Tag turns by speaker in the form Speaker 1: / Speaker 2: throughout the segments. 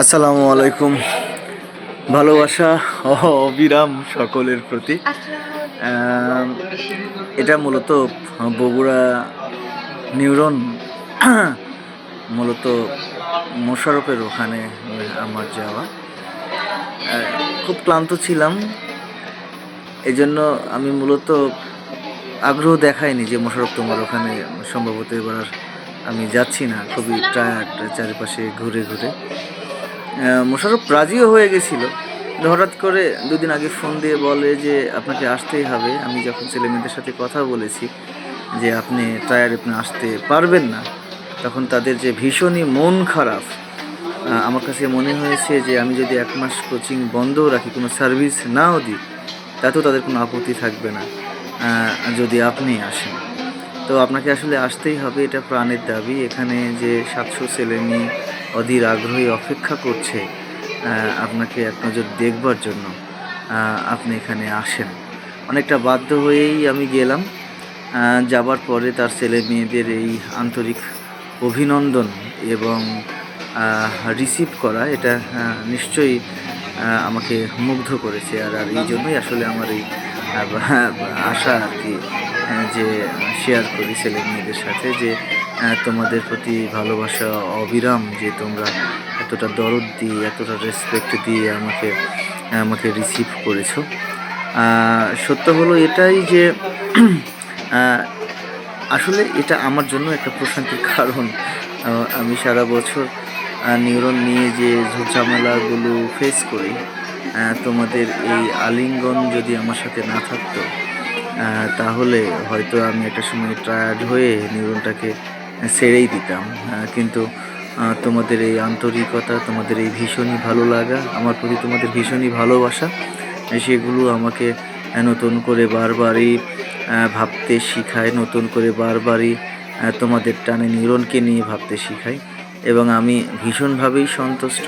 Speaker 1: আসসালামু আলাইকুম। ভালোবাসা অবিরাম সকলের প্রতি। এটা মূলত বগুড়া নিউরন মূলত মোশারফের ওখানে আমার যাওয়া। খুব ক্লান্ত ছিলাম। এই জন্য আমি মূলত আগ্রহ দেখাইনি যে মোশারফ তোমার ওখানে সম্ভবত এবার আর আমি যাচ্ছি না খুবই টায়ার্ড চারিপাশে ঘুরে ঘুরে। মোশারফ রাজিও হয়ে গেছিল। হঠাৎ করে দুদিন আগে ফোন দিয়ে বলে যে আপনাকে আসতেই হবে। আমি যখন ছেলেমেয়েদের সাথে কথা বলেছি যে আপনি টায়ার আপনি আসতে পারবেন না। তখন তাদের যে ভীষণই মন খারাপ আমার কাছে মনে হয়েছে যে আমি যদি এক মাস কোচিং বন্ধও রাখি কোনো সার্ভিস নাও দিই তাতেও তাদের কোনো আপত্তি থাকবে না। যদি আপনি আসেন। তো আপনাকে আসলে আসতেই হবে, এটা প্রাণের দাবি। এখানে যে সাতশো ছেলে মেয়ে অধীর আগ্রহী অপেক্ষা করছে আপনাকে এক নজর দেখবার জন্য আপনি এখানে আসেন। অনেকটা বাধ্য হয়েই আমি গেলাম যাবার পরে তার ছেলে মেয়েদের এই আন্তরিক অভিনন্দন এবং রিসিভ করা, এটা নিশ্চয়ই আমাকে মুগ্ধ করেছে। আর আর এই জন্যই আসলে আমার এই আশা আর কি যে শেয়ার করি ছেলে মেয়েদের সাথে যে তোমাদের প্রতি ভালোবাসা অবিরাম, যে তোমরা এতটা দরদ দিয়ে, এতটা রেসপেক্ট দিয়ে আমাকে আমাকে রিসিভ করেছ। সত্য হলো এটাই যে আসলে এটা আমার জন্য একটা প্রশান্তির কারণ। আমি সারা বছর নিউরন নিয়ে যে ঝামেলাগুলো ফেস করি তোমাদের এই আলিঙ্গন যদি আমার সাথে না থাকতো তাহলে হয়তো আমি একটা সময় টায়ার্ড হয়ে নিউরনটাকে ছেড়েই দিতাম। কিন্তু তোমাদের এই আন্তরিকতা, তোমাদের এই ভীষণই ভালো লাগা, আমার প্রতি তোমাদের ভীষণই ভালোবাসা, সেগুলো আমাকে নতুন করে বারবারই ভাবতে শিখায়, নতুন করে বারবারই তোমাদের টানে নিউরনকে নিয়ে ভাবতে শিখায়। এবং আমি ভীষণভাবেই সন্তুষ্ট।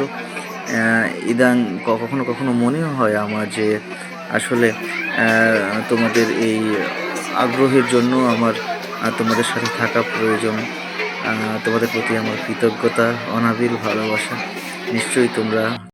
Speaker 1: ইদাং কখনো কখনো মনেও হয় আমার যে আসলে তোমাদের এই আগ্রহের জন্য আমার তোমাদের সাথে থাকা প্রয়োজন। তোমাদের প্রতি আমার কৃতজ্ঞতা, অনাবিল ভালোবাসা। নিশ্চয়ই তোমরা